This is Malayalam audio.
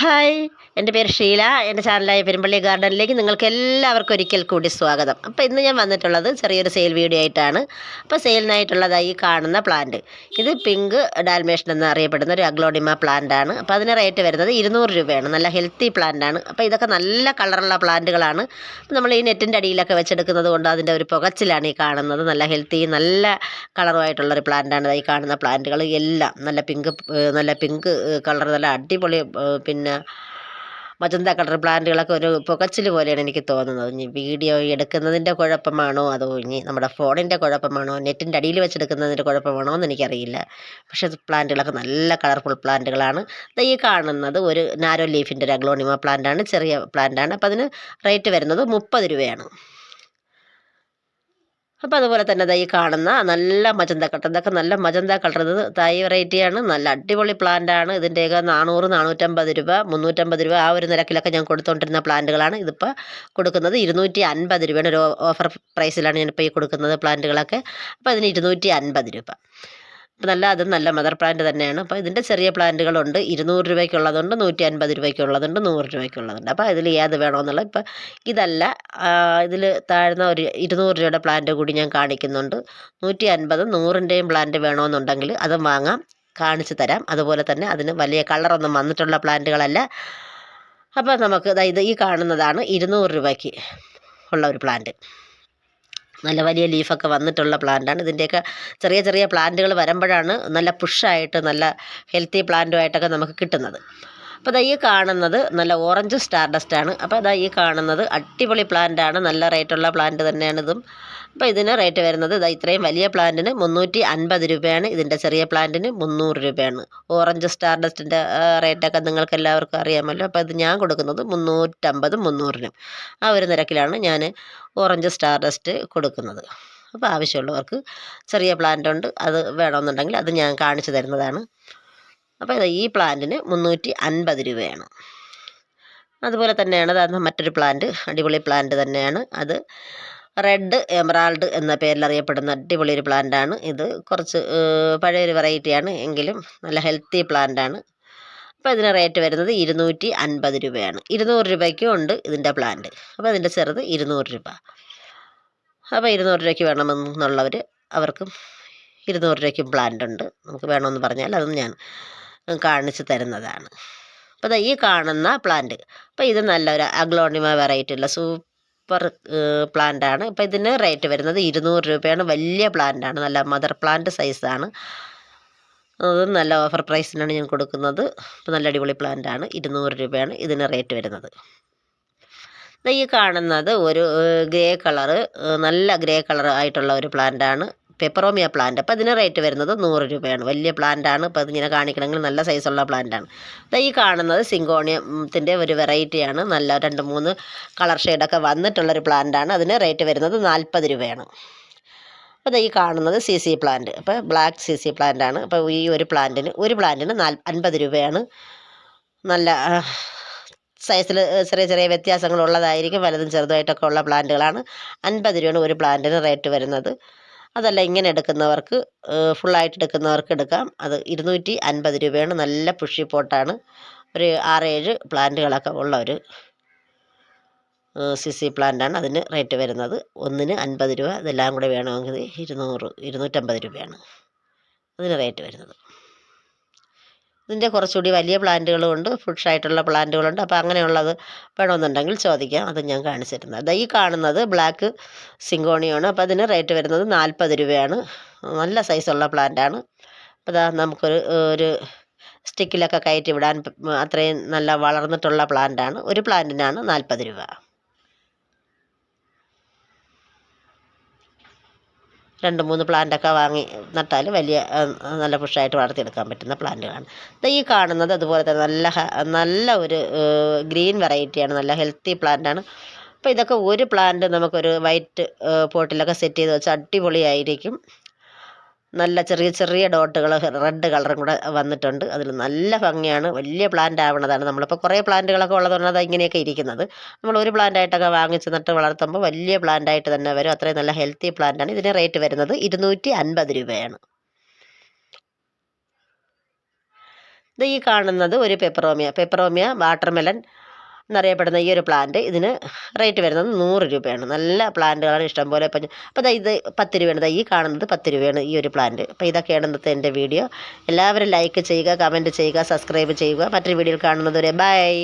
ഹായ്. എന്റെ പേര് ഷീല. എന്റെ ചാനലായ പെരുമ്പള്ളി ഗാർഡനിലേക്ക് നിങ്ങൾക്ക് എല്ലാവർക്കും ഒരിക്കൽ കൂടി സ്വാഗതം. അപ്പോൾ ഇന്ന് ഞാൻ വന്നിട്ടുള്ളത് ചെറിയൊരു സെയിൽ വീഡിയോ ആയിട്ടാണ്. അപ്പോൾ സെയിലിനായിട്ടുള്ളതായി കാണുന്ന പ്ലാന്റ്. ഇത് പിങ്ക് ഡാൽമേഷൻ എന്ന് അറിയപ്പെടുന്ന ഒരു അഗ്ലോഡിമ പ്ലാന്റ് ആണ്. അപ്പോൾ അതിന് റേറ്റ് വരുന്നത് ഇരുന്നൂറ് രൂപയാണ്. നല്ല ഹെൽത്തി പ്ലാന്റ് ആണ്. അപ്പോൾ ഇതൊക്കെ നല്ല കളറുള്ള പ്ലാന്റുകളാണ്. നമ്മൾ ഈ നെറ്റിന്റെ അടിയിലൊക്കെ വെച്ചെടുക്കുന്നത് കൊണ്ട് അതിന്റെ ഒരു പുകച്ചിലാണ് ഈ കാണുന്നത്. നല്ല ഹെൽത്തി നല്ല കളറുമായിട്ടുള്ളൊരു പ്ലാന്റാണ് ഈ കാണുന്ന പ്ലാന്റുകൾ എല്ലാം നല്ല പിങ്ക് നല്ല പിങ്ക് കളർ നല്ല അടിപൊളി ഏഹ് പിന്നെ മജന്ത കളർ പ്ലാന്റുകളൊക്കെ ഒരു പുകച്ചിൽ പോലെയാണ് എനിക്ക് തോന്നുന്നത്. ഇനി വീഡിയോ എടുക്കുന്നതിന്റെ കുഴപ്പമാണോ? അതോ ഇനി നമ്മുടെ ഫോണിന്റെ കുഴപ്പമാണോ? നെറ്റിന്റെ അടിയിൽ വെച്ചെടുക്കുന്നതിന്റെ കുഴപ്പമാണോ എന്ന് എനിക്കറിയില്ല. പക്ഷേ പ്ലാന്റുകളൊക്കെ നല്ല കളർഫുൾ പ്ലാന്റുകളാണ്. ഈ കാണുന്നത് ഒരു നാരോ ലീഫിന്റെ ഒരു അഗ്ലോണിമ പ്ലാന്റാണ് ചെറിയ പ്ലാന്റാണ്. അപ്പോൾ അതിന് റേറ്റ് വരുന്നത് മുപ്പത് രൂപയാണ്. അപ്പോൾ അതുപോലെ തന്നെ ഈ കാണുന്ന നല്ല മജന്ത കളർ ഇതൊക്കെ നല്ല മജന്ത കളർ. ഇത് തൈ വെറൈറ്റിയാണ് നല്ല അടിപൊളി പ്ലാന്റ് ആണ്. ഇതിന്റെയൊക്കെ നാനൂറ് നാനൂറ്റമ്പത് രൂപ മുന്നൂറ്റമ്പത് രൂപ ആ ഒരു നിരക്കിലൊക്കെ ഞാൻ കൊടുത്തുകൊണ്ടിരുന്ന പ്ലാന്റുകളാണ് ഇതിപ്പോൾ കൊടുക്കുന്നത്. ഇരുന്നൂറ്റി അൻപത് രൂപയാണ് ഒരു ഓഫർ പ്രൈസിലാണ് ഞാനിപ്പോൾ ഈ കൊടുക്കുന്നത് പ്ലാന്റുകളൊക്കെ അപ്പോൾ അതിന് ഇരുന്നൂറ്റി അൻപത് രൂപ. നല്ല അത് നല്ല മദർ പ്ലാന്റ് തന്നെയാണ്. അപ്പോൾ ഇതിന്റെ ചെറിയ പ്ലാന്റുകളുണ്ട് ഇരുന്നൂറ് രൂപയ്ക്കുള്ളതുണ്ട് നൂറ്റി അൻപത് രൂപയ്ക്കുള്ളതുണ്ട് നൂറ് രൂപയ്ക്കുള്ളതുണ്ട്. അപ്പോൾ അതിൽ ഏത് വേണമെന്നുള്ള ഇപ്പോൾ ഇതല്ല ഇതിൽ താഴ്ന്ന ഒരു ഇരുന്നൂറ് രൂപയുടെ പ്ലാന്റ് കൂടി ഞാൻ കാണിക്കുന്നുണ്ട്. നൂറ്റി അൻപത് നൂറിന്റെയും പ്ലാന്റ് വേണമെന്നുണ്ടെങ്കിൽ അതും വാങ്ങാം കാണിച്ചു തരാം. അതുപോലെ തന്നെ അതിന് വലിയ കളറൊന്നും വന്നിട്ടുള്ള പ്ലാന്റുകളല്ല അപ്പോൾ നമുക്ക് ഇത് ഈ കാണുന്നതാണ് ഇരുന്നൂറ് രൂപയ്ക്ക് ഉള്ള ഒരു പ്ലാന്റ് നല്ല വലിയ ലീഫൊക്കെ വന്നിട്ടുള്ള പ്ലാന്റാണ്. ഇതിന്റെയൊക്കെ ചെറിയ ചെറിയ പ്ലാന്റുകൾ വരുമ്പോഴാണ് നല്ല പുഷായിട്ട് നല്ല ഹെൽത്തി പ്ലാന്റുമായിട്ടൊക്കെ നമുക്ക് കിട്ടുന്നത്. അപ്പോൾ ദാ ഈ കാണുന്നത് നല്ല ഓറഞ്ച് സ്റ്റാർ ഡസ്റ്റ് ആണ്. അപ്പോൾ ദാ ഈ കാണുന്നത് അടിപൊളി പ്ലാന്റ് ആണ്. നല്ല റേറ്റുള്ള പ്ലാന്റ് തന്നെയാണ് ഇതും. അപ്പോൾ ഇതിന് റേറ്റ് വരുന്നത് ഇതാ ഇത്രയും വലിയ പ്ലാന്റിന് മുന്നൂറ്റി അൻപത് രൂപയാണ്. ഇതിന്റെ ചെറിയ പ്ലാന്റിന് മുന്നൂറ് രൂപയാണ്. ഓറഞ്ച് സ്റ്റാർ ഡസ്റ്റിന്റെ റേറ്റൊക്കെ നിങ്ങൾക്ക് എല്ലാവർക്കും അറിയാമല്ലോ. അപ്പോൾ ഇത് ഞാൻ കൊടുക്കുന്നത് മുന്നൂറ്റമ്പതും മുന്നൂറിനും. ആ ഒരു നിരക്കിലാണ് ഞാൻ ഓറഞ്ച് സ്റ്റാർഡസ്റ്റ് കൊടുക്കുന്നത്. അപ്പോൾ ആവശ്യമുള്ളവർക്ക് ചെറിയ പ്ലാന്റ് ഉണ്ട്. അത് വേണമെന്നുണ്ടെങ്കിൽ അത് ഞാൻ കാണിച്ചു തരുന്നതാണ്. അപ്പോൾ ഈ പ്ലാന്റിന് മുന്നൂറ്റി അൻപത് രൂപയാണ്. അതുപോലെ തന്നെയാണ് അത് മറ്റൊരു പ്ലാന്റ് അടിപൊളി പ്ലാന്റ് തന്നെയാണ്. അത് റെഡ് എമറാൾഡ് എന്ന പേരിൽ അറിയപ്പെടുന്ന അടിപൊളി ഒരു പ്ലാന്റാണ് ഇത് കുറച്ച് പഴയൊരു വെറൈറ്റിയാണ് എങ്കിലും നല്ല ഹെൽത്തി പ്ലാന്റാണ് അപ്പോൾ ഇതിന് റേറ്റ് വരുന്നത് ഇരുന്നൂറ്റി അൻപത് രൂപയാണ്. ഇരുന്നൂറ് രൂപയ്ക്കും ഉണ്ട് ഇതിന്റെ പ്ലാന്റ് അപ്പോൾ ഇതിന്റെ ചെറുത് ഇരുന്നൂറ് രൂപ. അപ്പോൾ ഇരുന്നൂറ് രൂപയ്ക്ക് വേണമെന്നുള്ളവർ അവർക്കും ഇരുന്നൂറ് രൂപയ്ക്കും പ്ലാന്റ് ഉണ്ട്. നമുക്ക് വേണമെന്ന് പറഞ്ഞാൽ അതും ഞാൻ കാണിച്ചു തരുന്നതാണ്. അപ്പോൾ ഈ കാണുന്ന പ്ലാന്റ് അപ്പോൾ ഇത് നല്ലൊരു അഗ്ലോണിമ വെറൈറ്റി ഉള്ള സൂപ്പർ പ്ലാന്റ് ആണ്. അപ്പോൾ ഇതിന് റേറ്റ് വരുന്നത് ഇരുന്നൂറ് രൂപയാണ്. വലിയ പ്ലാന്റാണ് നല്ല മദർ പ്ലാന്റ് സൈസാണ് അത് നല്ല ഓഫർ പ്രൈസിനാണ് ഞാൻ കൊടുക്കുന്നത്. അപ്പോൾ നല്ല അടിപൊളി പ്ലാന്റ് ആണ്. ഇരുന്നൂറ് രൂപയാണ് ഇതിന് റേറ്റ് വരുന്നത്. ഈ കാണുന്നത് ഒരു ഗ്രേ കളറ് നല്ല ഗ്രേ കളർ ആയിട്ടുള്ള ഒരു പ്ലാന്റാണ് പെപ്പറോമിയ പ്ലാന്റ് അപ്പോൾ ഇതിന് റേറ്റ് വരുന്നത് നൂറ് രൂപയാണ്. വലിയ പ്ലാന്റ് ആണ്. അപ്പോൾ അതിങ്ങനെ കാണിക്കണമെങ്കിൽ നല്ല സൈസുള്ള പ്ലാന്റ് ആണ്. ദാ ഈ കാണുന്നത് സിങ്കോണിയത്തിന്റെ ഒരു വെറൈറ്റിയാണ് നല്ല രണ്ട് മൂന്ന് കളർ ഷെയ്ഡൊക്കെ വന്നിട്ടുള്ളൊരു പ്ലാന്റ് ആണ്. അതിന് റേറ്റ് വരുന്നത് നാൽപ്പത് രൂപയാണ്. അപ്പോൾ ഈ കാണുന്നത് സി സി പ്ലാന്റ് അപ്പോൾ ബ്ലാക്ക് സി സി പ്ലാന്റ് ആണ്. അപ്പോൾ ഈ ഒരു പ്ലാന്റിന് ഒരു പ്ലാന്റിന് നാൽ അൻപത് രൂപയാണ്. നല്ല സൈസിൽ ചെറിയ ചെറിയ വ്യത്യാസങ്ങളുള്ളതായിരിക്കും വലുതും ചെറുതായിട്ടൊക്കെ ഉള്ള പ്ലാന്റുകളാണ് അൻപത് രൂപയാണ് ഒരു പ്ലാന്റിന് റേറ്റ് വരുന്നത്. അതല്ല ഇങ്ങനെ എടുക്കുന്നവർക്ക് ഫുള്ളായിട്ട് എടുക്കുന്നവർക്ക് എടുക്കാം. അത് ഇരുന്നൂറ്റി അൻപത് രൂപയാണ് നല്ല പുഷി പോട്ടാണ്. ഒരു ആറേഴ് പ്ലാന്റുകളൊക്കെ ഉള്ള ഒരു സി സി പ്ലാന്റാണ് അതിന് റേറ്റ് വരുന്നത്. ഒന്നിന് അൻപത് രൂപ ഇതെല്ലാം കൂടെ വേണമെങ്കിൽ ഇരുന്നൂറ് ഇരുന്നൂറ്റമ്പത് രൂപയാണ് അതിന് റേറ്റ് വരുന്നത്. ഇതിന്റെ കുറച്ചുകൂടി വലിയ പ്ലാന്റുകളും ഉണ്ട് ഫുഷ് ആയിട്ടുള്ള പ്ലാന്റുകളുണ്ട്. അപ്പോൾ അങ്ങനെയുള്ളത് വേണമെന്നുണ്ടെങ്കിൽ ചോദിക്കാം. അത് ഞാൻ കാണിച്ചു തരുന്നത് ഈ കാണുന്നത് ബ്ലാക്ക് സിങ്കോണിയാണ്. അപ്പോൾ അതിന് റേറ്റ് വരുന്നത് നാൽപ്പത് രൂപയാണ്. നല്ല സൈസുള്ള പ്ലാന്റാണ്. അപ്പോൾ അതാ നമുക്കൊരു ഒരു സ്റ്റിക്കിലൊക്കെ കയറ്റി വിടാൻ അത്രയും നല്ല വളർന്നിട്ടുള്ള പ്ലാന്റാണ്. ഒരു പ്ലാന്റിനാണ് നാൽപ്പത് രൂപ. രണ്ട് മൂന്ന് പ്ലാന്റൊക്കെ വാങ്ങി നട്ടാൽ വലിയ നല്ല പുഷായിട്ട് വളർത്തിയെടുക്കാൻ പറ്റുന്ന പ്ലാന്റുകളാണ്. ഈ കാണുന്നത് അതുപോലെ തന്നെ നല്ല നല്ല ഒരു ഗ്രീൻ വെറൈറ്റിയാണ് നല്ല ഹെൽത്തി പ്ലാന്റാണ്. അപ്പോൾ ഇതൊക്കെ ഒരു പ്ലാന്റ് നമുക്കൊരു വൈറ്റ് പോട്ടിലൊക്കെ സെറ്റ് ചെയ്ത് വെച്ചാൽ അടിപൊളിയായിരിക്കും. നല്ല ചെറിയ ചെറിയ ഡോട്ടുകൾ റെഡ് കളറും കൂടെ വന്നിട്ടുണ്ട്. അതിൽ നല്ല ഭംഗിയാണ്. വലിയ പ്ലാന്റ് ആവണതാണ്. നമ്മളിപ്പോൾ കുറേ പ്ലാന്റുകളൊക്കെ ഉള്ളതുകൊണ്ട് അത് ഇങ്ങനെയൊക്കെ ഇരിക്കുന്നത്. നമ്മൾ ഒരു പ്ലാന്റ് ആയിട്ടൊക്കെ വാങ്ങിച്ച് നട്ട് വളർത്തുമ്പോൾ വലിയ പ്ലാന്റ് ആയിട്ട് തന്നെ വരും. അത്രയും നല്ല ഹെൽത്തി പ്ലാന്റാണ് ഇതിന് റേറ്റ് വരുന്നത് ഇരുന്നൂറ്റി അൻപത് രൂപയാണ്. ഇത് ഈ കാണുന്നത് ഒരു പെപ്പറോമിയ പെപ്പറോമിയ വാട്ടർമെലൺ എന്നറിയപ്പെടുന്ന ഈ ഒരു പ്ലാന്റ് ഇതിന് റേറ്റ് വരുന്നത് നൂറ് രൂപയാണ്. നല്ല പ്ലാന്റുകളാണ് ഇഷ്ടംപോലെ ഇപ്പം അപ്പോൾ ഇത് പത്ത് രൂപയാണ്. ഈ കാണുന്നത് പത്ത് രൂപയാണ് ഈ ഒരു പ്ലാന്റ് അപ്പോൾ ഇതൊക്കെയാണ് ഇന്നത്തെ എന്റെ വീഡിയോ എല്ലാവരും ലൈക്ക് ചെയ്യുക കമന്റ് ചെയ്യുക സബ്സ്ക്രൈബ് ചെയ്യുക. മറ്റൊരു വീഡിയോയിൽ കാണുന്നത് വരെ ബൈ